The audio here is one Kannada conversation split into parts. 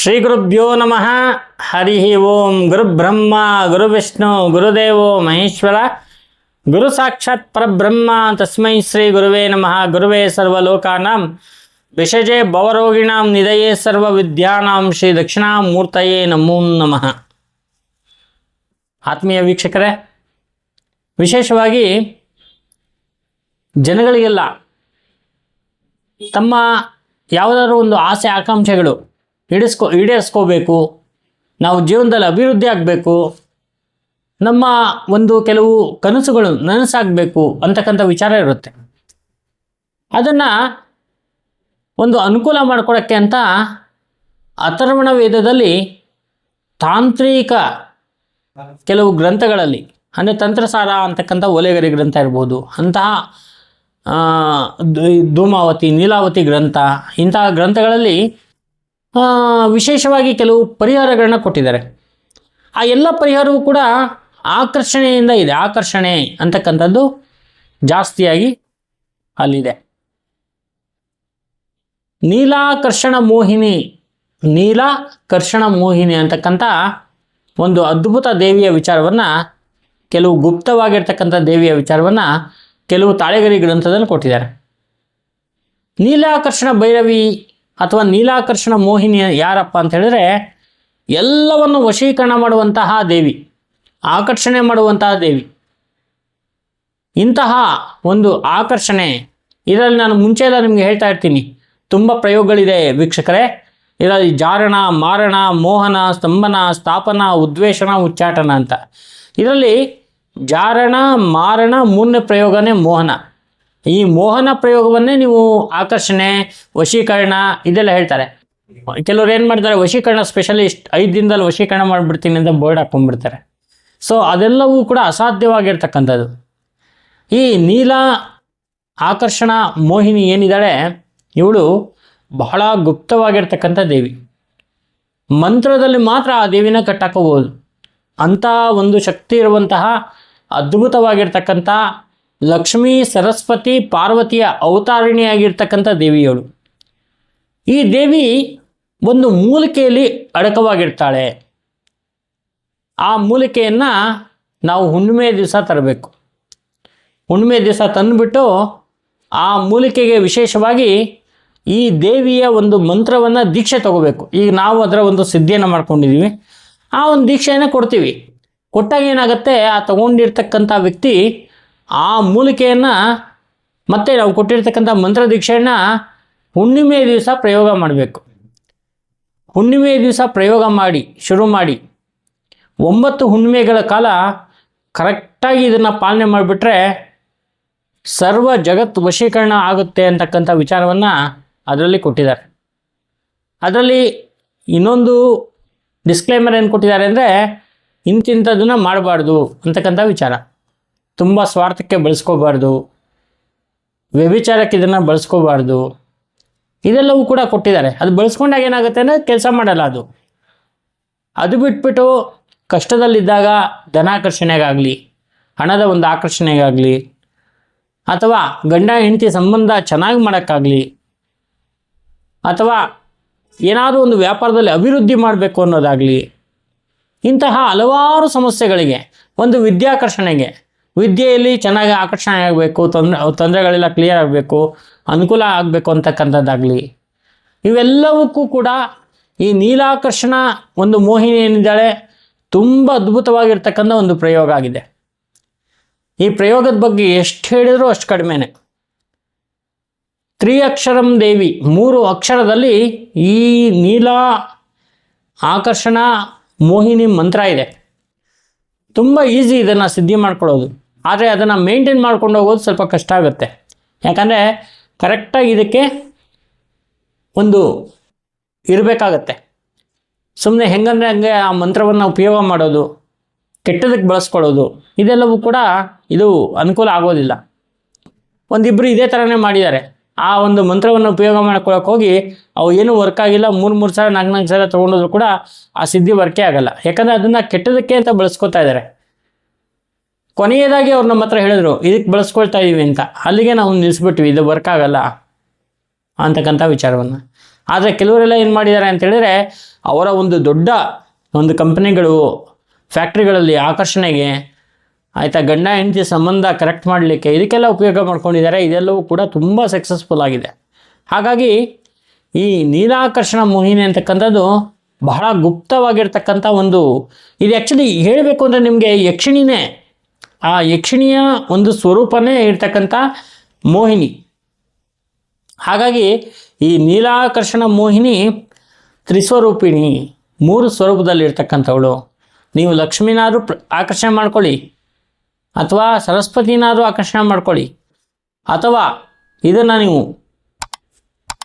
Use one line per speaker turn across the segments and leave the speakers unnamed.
ಶ್ರೀ ಗುರುಭ್ಯೋ ನಮಃ. ಹರಿ ಓಂ ಗುರುಬ್ರಹ್ಮ ಗುರುವಿಷ್ಣು ಗುರುದೇವೋ ಮಹೇಶ್ವರ. ಗುರು ಸಾಕ್ಷಾತ್ ಪರಬ್ರಹ್ಮ ತಸ್ಮೈ ಶ್ರೀ ಗುರುವೇ ನಮಃ. ಗುರುವೇ ಸರ್ವಲೋಕಾನಾಂ ವಿಷಜೆ ಭವರೋಗಿಣಾಂ ನಿಧಯೇ ಸರ್ವ ವಿದ್ಯಾನಾಂ ಶ್ರೀ ದಕ್ಷಿಣಾಮೂರ್ತಯೇ ನಮೋ ನಮಃ. ಆತ್ಮೀಯ ವೀಕ್ಷಕರೇ, ವಿಶೇಷವಾಗಿ ಜನಗಳಿಗೆಲ್ಲ ತಮ್ಮ ಯಾವುದಾದ್ರೂ ಒಂದು ಆಸೆ, ಆಕಾಂಕ್ಷೆಗಳು ಈಡೇರಿಸ್ಕೊ ಈಡೇರಿಸ್ಕೋಬೇಕು. ನಾವು ಜೀವನದಲ್ಲಿ ಅಭಿವೃದ್ಧಿ ಆಗಬೇಕು. ನಮ್ಮ ಒಂದು ಕೆಲವು ಕನಸುಗಳು ನನಸಾಗಬೇಕು ಅಂತಕ್ಕಂಥ ವಿಚಾರ ಇರುತ್ತೆ. ಅದನ್ನು ಒಂದು ಅನುಕೂಲ ಮಾಡಿಕೊಡೋಕ್ಕೆ ಅಂತ ಅಥರ್ವಣ ವೇದದಲ್ಲಿ ತಾಂತ್ರಿಕ ಕೆಲವು ಗ್ರಂಥಗಳಲ್ಲಿ, ಅಂದರೆ ತಂತ್ರಸಾರ ಅಂತಕ್ಕಂಥ ಓಲೆಗರಿ ಗ್ರಂಥ ಇರ್ಬೋದು, ಅಂತಹ ಧೂಮಾವತಿ, ನೀಲಾವತಿ ಗ್ರಂಥ, ಇಂತಹ ಗ್ರಂಥಗಳಲ್ಲಿ ವಿಶೇಷವಾಗಿ ಕೆಲವು ಪರಿಹಾರಗಳನ್ನ ಕೊಟ್ಟಿದ್ದಾರೆ. ಆ ಎಲ್ಲ ಪರಿಹಾರವೂ ಕೂಡ ಆಕರ್ಷಣೆಯಿಂದ ಇದೆ. ಆಕರ್ಷಣೆ ಅಂತಕ್ಕಂಥದ್ದು ಜಾಸ್ತಿಯಾಗಿ ಅಲ್ಲಿದೆ. ನೀಲಾಕರ್ಷಣ ಮೋಹಿನಿ ನೀಲಾಕರ್ಷಣ ಮೋಹಿನಿ ಅಂತಕ್ಕಂಥ ಒಂದು ಅದ್ಭುತ ದೇವಿಯ ವಿಚಾರವನ್ನು, ಕೆಲವು ಗುಪ್ತವಾಗಿರ್ತಕ್ಕಂಥ ದೇವಿಯ ವಿಚಾರವನ್ನು ಕೆಲವು ತಾಳೆಗರಿ ಗ್ರಂಥದಲ್ಲಿ ಕೊಟ್ಟಿದ್ದಾರೆ. ನೀಲಾಕರ್ಷಣ ಭೈರವಿ ಅಥವಾ ನೀಲಾಕರ್ಷಣ ಮೋಹಿನಿ ಯಾರಪ್ಪ ಅಂತ ಹೇಳಿದ್ರೆ, ಎಲ್ಲವನ್ನು ವಶೀಕರಣ ಮಾಡುವಂತಹ ದೇವಿ, ಆಕರ್ಷಣೆ ಮಾಡುವಂತಹ ದೇವಿ. ಇಂತಹ ಒಂದು ಆಕರ್ಷಣೆ, ಇದರಲ್ಲಿ ನಾನು ಮುಂಚೆ ಎಲ್ಲ ನಿಮಗೆ ಹೇಳ್ತಾ ಇರ್ತೀನಿ. ತುಂಬ ಪ್ರಯೋಗಗಳಿದೆ ವೀಕ್ಷಕರೇ. ಇದರಲ್ಲಿ ಜಾರಣ, ಮಾರಣ, ಮೋಹನ, ಸ್ತಂಭನ, ಸ್ಥಾಪನ ಉದ್ವೇಷಣ ಉಚ್ಚಾಟನ ಅಂತ. ಇದರಲ್ಲಿ ಜಾರಣ, ಮಾರಣ, ಮೂರನೇ ಪ್ರಯೋಗನೇ ಮೋಹನ. ಈ ಮೋಹನ ಪ್ರಯೋಗವನ್ನೇ ನೀವು ಆಕರ್ಷಣೆ, ವಶೀಕರಣ ಇದೆಲ್ಲ ಹೇಳ್ತಾರೆ. ಕೆಲವ್ರು ಏನು ಮಾಡ್ತಾರೆ, ವಶೀಕರಣ ಸ್ಪೆಷಲಿಸ್ಟ್ ಐದು ದಿನದಲ್ಲಿ ವಶೀಕರಣ ಮಾಡಿಬಿಡ್ತೀನಿ ಅಂತ ಬೋರ್ಡ್ ಹಾಕೊಂಡ್ಬಿಡ್ತಾರೆ. ಸೊ ಅದೆಲ್ಲವೂ ಕೂಡ ಅಸಾಧ್ಯವಾಗಿರ್ತಕ್ಕಂಥದ್ದು. ಈ ನೀಲ ಆಕರ್ಷಣ ಮೋಹಿನಿ ಏನಿದ್ದಾಳೆ, ಇವಳು ಬಹಳ ಗುಪ್ತವಾಗಿರ್ತಕ್ಕಂಥ ದೇವಿ. ಮಂತ್ರದಲ್ಲಿ ಮಾತ್ರ ಆ ದೇವಿನ ಕಟ್ಟಾಕೋಬೋದು. ಅಂಥ ಒಂದು ಶಕ್ತಿ ಇರುವಂತಹ ಅದ್ಭುತವಾಗಿರ್ತಕ್ಕಂಥ ಲಕ್ಷ್ಮೀ ಸರಸ್ವತಿ ಪಾರ್ವತಿಯ ಅವತಾರಣಿಯಾಗಿರ್ತಕ್ಕಂಥ ದೇವಿಯವಳು ಈ ದೇವಿ ಒಂದು ಮೂಲಿಕೆಯಲ್ಲಿ ಅಡಕವಾಗಿರ್ತಾಳೆ. ಆ ಮೂಲಿಕೆಯನ್ನು ನಾವು ಹುಣ್ಣಿಮೆ ದಿವಸ ತರಬೇಕು. ಹುಣ್ಣಿಮೆ ದಿವಸ ತಂದುಬಿಟ್ಟು ಆ ಮೂಲಿಕೆಗೆ ವಿಶೇಷವಾಗಿ ಈ ದೇವಿಯ ಒಂದು ಮಂತ್ರವನ್ನು ದೀಕ್ಷೆ ತಗೋಬೇಕು. ಈಗ ನಾವು ಅದರ ಒಂದು ಸಿದ್ಧಿಯನ್ನು ಮಾಡ್ಕೊಂಡಿದ್ದೀವಿ ಆ ಒಂದು ದೀಕ್ಷೆಯನ್ನು ಕೊಡ್ತೀವಿ. ಕೊಟ್ಟಾಗ ಏನಾಗುತ್ತೆ? ಆ ತಗೊಂಡಿರ್ತಕ್ಕಂಥ ವ್ಯಕ್ತಿ ಆ ಮೂಲಿಕೆಯನ್ನು ಮತ್ತೆ ನಾವು ಕೊಟ್ಟಿರ್ತಕ್ಕಂಥ ಮಂತ್ರ ದೀಕ್ಷೆಯನ್ನು ಹುಣ್ಣಿಮೆ ದಿವಸ ಪ್ರಯೋಗ ಮಾಡಬೇಕು. ಹುಣ್ಣಿಮೆ ದಿವಸ ಪ್ರಯೋಗ ಮಾಡಿ, ಶುರು ಮಾಡಿ. ಒಂಬತ್ತು ಹುಣ್ಣಿಮೆಗಳ ಕಾಲ ಕರೆಕ್ಟಾಗಿ ಇದನ್ನು ಪಾಲನೆ ಮಾಡಿಬಿಟ್ರೆ ಸರ್ವ ಜಗತ್ ವಶೀಕರಣ ಆಗುತ್ತೆ ಅಂತಕ್ಕಂಥ ವಿಚಾರವನ್ನು ಅದರಲ್ಲಿ ಕೊಟ್ಟಿದ್ದಾರೆ. ಅದರಲ್ಲಿ ಇನ್ನೊಂದು ಡಿಸ್ಕ್ಲೇಮರ್ ಏನು ಕೊಟ್ಟಿದ್ದಾರೆ ಅಂದರೆ ಇಂತಿಂಥದನ್ನು ಮಾಡಬಾರ್ದು ಅಂತಕ್ಕಂಥ ವಿಚಾರ. ತುಂಬ ಸ್ವಾರ್ಥಕ್ಕೆ ಬಳಸ್ಕೋಬಾರ್ದು. ವ್ಯಭಿಚಾರಕ್ಕೆ ಇದನ್ನು ಬಳಸ್ಕೋಬಾರ್ದು. ಇದೆಲ್ಲವೂ ಕೂಡ ಕೊಟ್ಟಿದ್ದಾರೆ. ಅದು ಬಳಸ್ಕೊಂಡಾಗ ಏನಾಗುತ್ತೆ ಅಂದರೆ ಕೆಲಸ ಮಾಡಲ್ಲ ಅದು. ಅದು ಬಿಟ್ಬಿಟ್ಟು ಕಷ್ಟದಲ್ಲಿದ್ದಾಗ ಧನಾಕರ್ಷಣೆಗಾಗಲಿ, ಹಣದ ಒಂದು ಆಕರ್ಷಣೆಗಾಗಲಿ, ಅಥವಾ ಗಂಡ ಹೆಂಡತಿ ಸಂಬಂಧ ಚೆನ್ನಾಗಿ ಮಾಡೋಕ್ಕಾಗಲಿ, ಅಥವಾ ಏನಾದರೂ ಒಂದು ವ್ಯಾಪಾರದಲ್ಲಿ ಅಭಿವೃದ್ಧಿ ಮಾಡಬೇಕು ಅನ್ನೋದಾಗಲಿ, ಇಂತಹ ಹಲವಾರು ಸಮಸ್ಯೆಗಳಿಗೆ, ಒಂದು ವಿದ್ಯಾಕರ್ಷಣೆಗೆ ವಿದ್ಯೆಯಲ್ಲಿ ಚೆನ್ನಾಗಿ ಆಕರ್ಷಣೆ ಆಗಬೇಕು ತೊಂದರೆ, ತೊಂದರೆಗಳೆಲ್ಲ ಕ್ಲಿಯರ್ ಆಗಬೇಕು, ಅನುಕೂಲ ಆಗಬೇಕು ಅಂತಕ್ಕಂಥದ್ದಾಗಲಿ. ಇವೆಲ್ಲವಕ್ಕೂ ಕೂಡ ಈ ನೀಲಾಕರ್ಷಣ ಒಂದು ಮೋಹಿನಿ ಏನಿದ್ದಾಳೆ ತುಂಬ ಅದ್ಭುತವಾಗಿರ್ತಕ್ಕಂಥ ಒಂದು ಪ್ರಯೋಗ ಆಗಿದೆ. ಈ ಪ್ರಯೋಗದ ಬಗ್ಗೆ ಎಷ್ಟು ಹೇಳಿದರೂ ಅಷ್ಟು ಕಡಿಮೆನೆ. ತ್ರಿಯಕ್ಷರಂ ದೇವಿ, ಮೂರು ಅಕ್ಷರದಲ್ಲಿ ಈ ನೀಲ ಆಕರ್ಷಣ ಮೋಹಿನಿ ಮಂತ್ರ ಇದೆ. ತುಂಬ ಈಸಿ ಇದನ್ನು ಸಿದ್ಧಿ ಮಾಡ್ಕೊಳ್ಳೋದು. ಆದರೆ ಅದನ್ನು ಮೇಂಟೈನ್ ಮಾಡ್ಕೊಂಡು ಹೋಗೋದು ಸ್ವಲ್ಪ ಕಷ್ಟ ಆಗುತ್ತೆ. ಯಾಕಂದರೆ ಕರೆಕ್ಟಾಗಿ ಇದಕ್ಕೆ ಒಂದು ಇರಬೇಕಾಗತ್ತೆ. ಸುಮ್ಮನೆ ಹೆಂಗಂದರೆ ಹಂಗೆ ಆ ಮಂತ್ರವನ್ನು ಉಪಯೋಗ ಮಾಡೋದು, ಕೆಟ್ಟದಕ್ಕೆ ಬಳಸ್ಕೊಳ್ಳೋದು, ಇದೆಲ್ಲವೂ ಕೂಡ ಇದು ಅನುಕೂಲ ಆಗೋದಿಲ್ಲ. ಒಂದಿಬ್ಬರು ಇದೇ ಥರನೇ ಮಾಡಿದ್ದಾರೆ. ಆ ಒಂದು ಮಂತ್ರವನ್ನು ಉಪಯೋಗ ಮಾಡ್ಕೊಳಕ್ಕೆ ಹೋಗಿ ಅವು ಏನೂ ವರ್ಕ್ ಆಗಿಲ್ಲ, ಮೂರು ಮೂರು ಸಾವಿರ ನಾಲ್ಕು ನಾಲ್ಕು ಸಾವಿರ ತೊಗೊಂಡೋದ್ರು ಕೂಡ ಆ ಸಿದ್ಧಿ ವರ್ಕೇ ಆಗಲ್ಲ. ಯಾಕಂದರೆ ಅದನ್ನು ಕೆಟ್ಟದಕ್ಕೆ ಅಂತ ಬಳಸ್ಕೊತಾ ಇದ್ದಾರೆ. ಕೊನೆಯದಾಗಿ ಅವ್ರು ನಮ್ಮ ಹತ್ರ ಹೇಳಿದ್ರು ಇದಕ್ಕೆ ಬಳಸ್ಕೊಳ್ತಾ ಇದ್ದೀವಿ ಅಂತ. ಅಲ್ಲಿಗೆ ನಾವು ನಿಲ್ಲಿಸ್ಬಿಟ್ವಿ ಇದು ವರ್ಕ್ ಆಗಲ್ಲ ಅಂತಕ್ಕಂಥ ವಿಚಾರವನ್ನು. ಆದರೆ ಕೆಲವರೆಲ್ಲ ಏನು ಮಾಡಿದ್ದಾರೆ ಅಂತ ಹೇಳಿದ್ರೆ, ಅವರ ಒಂದು ದೊಡ್ಡ ಒಂದು ಕಂಪನಿಗಳು ಫ್ಯಾಕ್ಟ್ರಿಗಳಲ್ಲಿ ಆಕರ್ಷಣೆಗೆ ಆಯಿತಾ ಗಂಡ ಹೆಂಡತಿ ಸಂಬಂಧ ಕರೆಕ್ಟ್ ಮಾಡಲಿಕ್ಕೆ ಇದಕ್ಕೆಲ್ಲ ಉಪಯೋಗ ಮಾಡ್ಕೊಂಡಿದ್ದಾರೆ, ಇದೆಲ್ಲವೂ ಕೂಡ ತುಂಬ ಸಕ್ಸಸ್ಫುಲ್ ಆಗಿದೆ. ಹಾಗಾಗಿ ಈ ನೀಲಾಕರ್ಷಣ ಮೋಹಿನಿ ಅಂತಕ್ಕಂಥದ್ದು ಬಹಳ ಗುಪ್ತವಾಗಿರ್ತಕ್ಕಂಥ ಒಂದು, ಇದು ಆ್ಯಕ್ಚುಲಿ ಹೇಳಬೇಕು ಅಂದರೆ ನಿಮಗೆ ಯಕ್ಷಿಣಿನೇ ಆ ಯಕ್ಷಿಣಿಯ ಒಂದು ಸ್ವರೂಪನೇ ಇರ್ತಕ್ಕಂಥ ಮೋಹಿನಿ. ಹಾಗಾಗಿ ಈ ನೀಲಾಕರ್ಷಣ ಮೋಹಿನಿ ತ್ರಿಸ್ವರೂಪಿಣಿ, ಮೂರು ಸ್ವರೂಪದಲ್ಲಿ ಇರ್ತಕ್ಕಂಥವಳು ನೀವು ಲಕ್ಷ್ಮೀನಾದರೂ ಆಕರ್ಷಣೆ ಮಾಡ್ಕೊಳ್ಳಿ. ಅಥವಾ ಸರಸ್ವತಿನಾದರೂ ಆಕರ್ಷಣೆ ಮಾಡ್ಕೊಳ್ಳಿ. ಅಥವಾ ಇದನ್ನು ನೀವು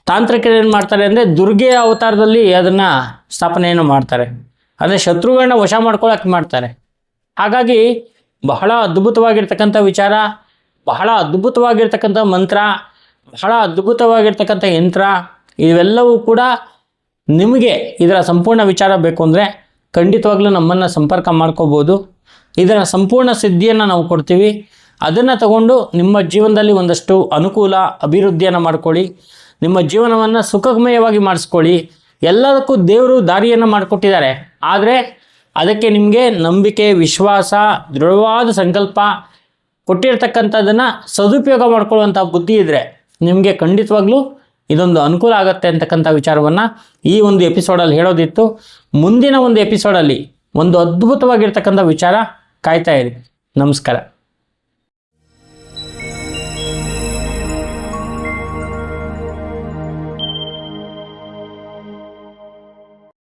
ತಾಂತ್ರಿಕರು ಏನು ಮಾಡ್ತಾರೆ ಅಂದರೆ ದುರ್ಗೆಯ ಅವತಾರದಲ್ಲಿ ಅದನ್ನು ಸ್ಥಾಪನೆಯನ್ನು ಮಾಡ್ತಾರೆ. ಅಂದರೆ ಶತ್ರುಗಳನ್ನ ವಶ ಮಾಡ್ಕೊಳ್ಳೋಕೆ ಮಾಡ್ತಾರೆ. ಹಾಗಾಗಿ ಬಹಳ ಅದ್ಭುತವಾಗಿರ್ತಕ್ಕಂಥ ವಿಚಾರ, ಬಹಳ ಅದ್ಭುತವಾಗಿರ್ತಕ್ಕಂಥ ಮಂತ್ರ, ಬಹಳ ಅದ್ಭುತವಾಗಿರ್ತಕ್ಕಂಥ ಯಂತ್ರ, ಇವೆಲ್ಲವೂ ಕೂಡ ನಿಮಗೆ ಇದರ ಸಂಪೂರ್ಣ ವಿಚಾರ ಬೇಕು ಅಂದರೆ ಖಂಡಿತವಾಗ್ಲೂ ನಮ್ಮನ್ನು ಸಂಪರ್ಕ ಮಾಡ್ಕೋಬೋದು. ಇದರ ಸಂಪೂರ್ಣ ಸಿದ್ಧಿಯನ್ನು ನಾವು ಕೊಡ್ತೀವಿ. ಅದನ್ನು ತಗೊಂಡು ನಿಮ್ಮ ಜೀವನದಲ್ಲಿ ಒಂದಷ್ಟು ಅನುಕೂಲ, ಅಭಿವೃದ್ಧಿಯನ್ನು ಮಾಡ್ಕೊಳ್ಳಿ. ನಿಮ್ಮ ಜೀವನವನ್ನು ಸುಖಮಯವಾಗಿ ಮಾಡಿಸ್ಕೊಳ್ಳಿ. ಎಲ್ಲದಕ್ಕೂ ದೇವರು ದಾರಿಯನ್ನು ಮಾಡಿಕೊಟ್ಟಿದ್ದಾರೆ. ಆದರೆ ಅದಕ್ಕೆ ನಿಮಗೆ ನಂಬಿಕೆ, ವಿಶ್ವಾಸ, ದೃಢವಾದ ಸಂಕಲ್ಪ ಕೊಟ್ಟಿರ್ತಕ್ಕಂಥದ್ದನ್ನು ಸದುಪಯೋಗ ಮಾಡ್ಕೊಳ್ಳುವಂಥ ಬುದ್ಧಿ ಇದ್ದರೆ ನಿಮಗೆ ಖಂಡಿತವಾಗ್ಲೂ ಇದೊಂದು ಅನುಕೂಲ ಆಗುತ್ತೆ ಅಂತಕ್ಕಂಥ ವಿಚಾರವನ್ನು ಈ ಒಂದು ಎಪಿಸೋಡಲ್ಲಿ ಹೇಳೋದಿತ್ತು. ಮುಂದಿನ ಒಂದು ಎಪಿಸೋಡಲ್ಲಿ ಒಂದು ಅದ್ಭುತವಾಗಿರ್ತಕ್ಕಂಥ ವಿಚಾರ ಕಾಯ್ತಾ ನಮಸ್ಕಾರ.